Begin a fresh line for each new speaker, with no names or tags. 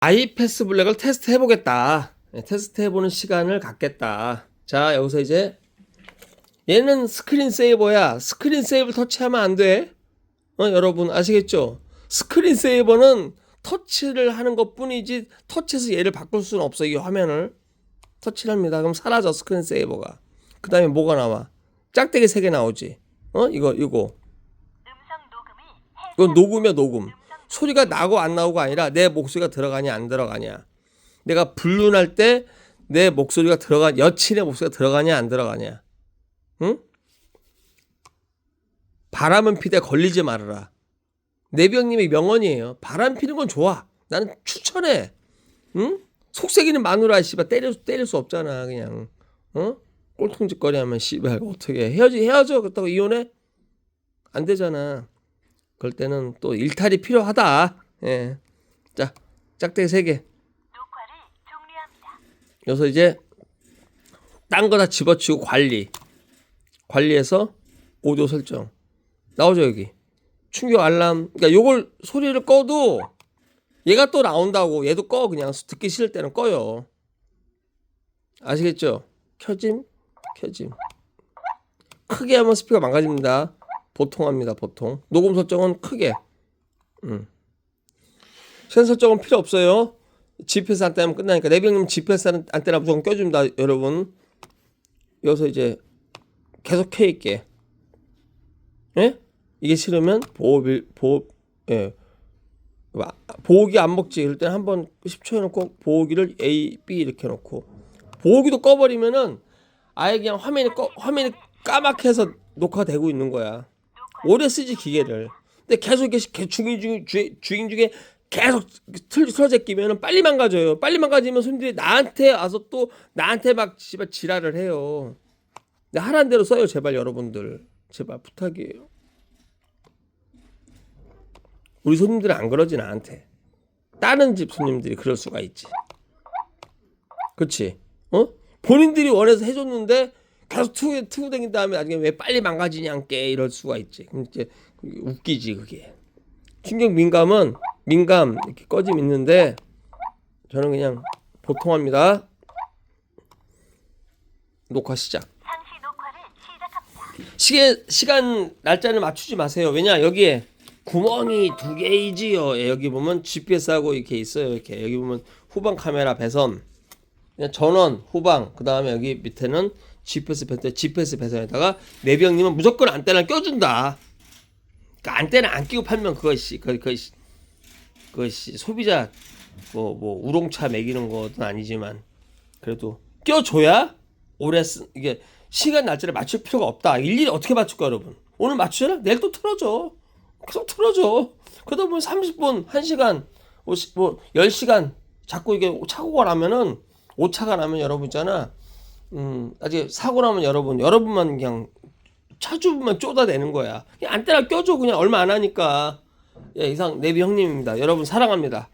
아이패스 블랙을 테스트 해보겠다. 네, 테스트 해보는 시간을 갖겠다. 자, 여기서 이제 얘는 스크린 세이버야. 스크린 세이버 터치하면 안 돼. 어, 여러분 아시겠죠? 스크린 세이버는 터치를 하는 것 뿐이지 터치해서 얘를 바꿀 수는 없어. 이 화면을. 터치를 합니다. 그럼 사라져 스크린 세이버가. 그 다음에 뭐가 나와? 짝대기 세 개 나오지. 어? 이거, 이거. 이건 녹음이야, 녹음. 소리가 나고 안 나오고 아니라 내 목소리가 들어가냐 안 들어가냐. 내가 불륜할 때 내 목소리가 들어가 여친의 목소리가 들어가냐 안 들어가냐. 응? 바람은 피대 걸리지 말아라. 내병님의 명언이에요. 바람 피는 건 좋아. 나는 추천해. 응? 속색이는 마누라 씨발 때릴 수 때릴 수 없잖아 그냥. 어? 꼴통짓거리 하면 씨발 어떻게 헤어지 헤어져 그렇다고 이혼해? 안 되잖아. 그럴 때는 또 일탈이 필요하다. 예. 자, 짝대기 세 개.
녹화를 종료합니다.
여기서 이제 딴 거 다 집어치우고 관리. 관리해서 오디오 설정. 나오죠, 여기. 충격 알람. 그러니까 요걸 소리를 꺼도 얘가 또 나온다고. 얘도 꺼 그냥 듣기 싫을 때는 꺼요. 아시겠죠? 켜짐, 켜짐. 크게 하면 스피커 망가집니다. 보통 합니다, 보통. 녹음 설정은 크게. 음. 센 설정은 필요 없어요. GPS 안테나 끝나니까 내병님 GPS 안테나 무조건 껴줍니다, 여러분. 여기서 이제 계속 켜 있게. 예? 이게 싫으면 보호비 보호 예. 와, 보호기 안 먹지. 그럴 때는 한번 10초 해놓고 보호기를 A, B 이렇게 해놓고 보호기도 꺼버리면은 아예 그냥 화면이 꺼 화면이 까맣게 해서 녹화되고 있는 거야. 오래 쓰지 기계를. 근데 계속 이렇게 개- 주행 중 주- 주행 중에 계속 틀 틀어져 끼면은 빨리 망가져요. 빨리 망가지면 손님들이 나한테 와서 또 나한테 막 씨발 지랄을 해요. 근데 하라는 대로 써요, 제발 여러분들. 제발 부탁이에요. 우리 손님들은 안 그러지 나한테. 다른 집 손님들이 그럴 수가 있지. 그렇지? 어? 본인들이 원해서 해줬는데 계속 투투 댕긴 다음에 나중에 왜 빨리 망가지냐께 이럴 수가 있지. 그럼 이제 웃기지 그게. 충격 민감은 민감 이렇게 꺼짐 있는데 저는 그냥 보통 합니다. 녹화 시작. 시계 시간 날짜를 맞추지 마세요. 왜냐 여기에 구멍이 두 개이지요. 예, 여기 보면 GPS하고 이렇게 있어요. 이렇게 여기 보면 후방 카메라 배선, 전원 후방. 그 다음에 여기 밑에는 GPS 배선, GPS 배선에다가 내병님은 무조건 안테나 껴준다. 그러니까 안테나 안 끼고 팔면 그것이 그 그것이 그것이 소비자 뭐 뭐 우롱차 먹이는 것은 아니지만 그래도 껴줘야 오래 쓰 이게 시간 날짜를 맞출 필요가 없다. 일일이 어떻게 맞출까 여러분? 오늘 맞추잖아. 내일 또 틀어줘. 계속 틀어줘. 그러다 보면 30분, 1시간, 50, 뭐 10시간 자꾸 이게 착오가 나면은 오차가 나면 여러분 있잖아. 음, 아직 사고 나면 여러분, 여러분만 그냥 차주분만 쪼다대는 거야. 그냥 안테나 껴줘 그냥 얼마 안 하니까. 예, 이상 내비 형님입니다. 여러분 사랑합니다.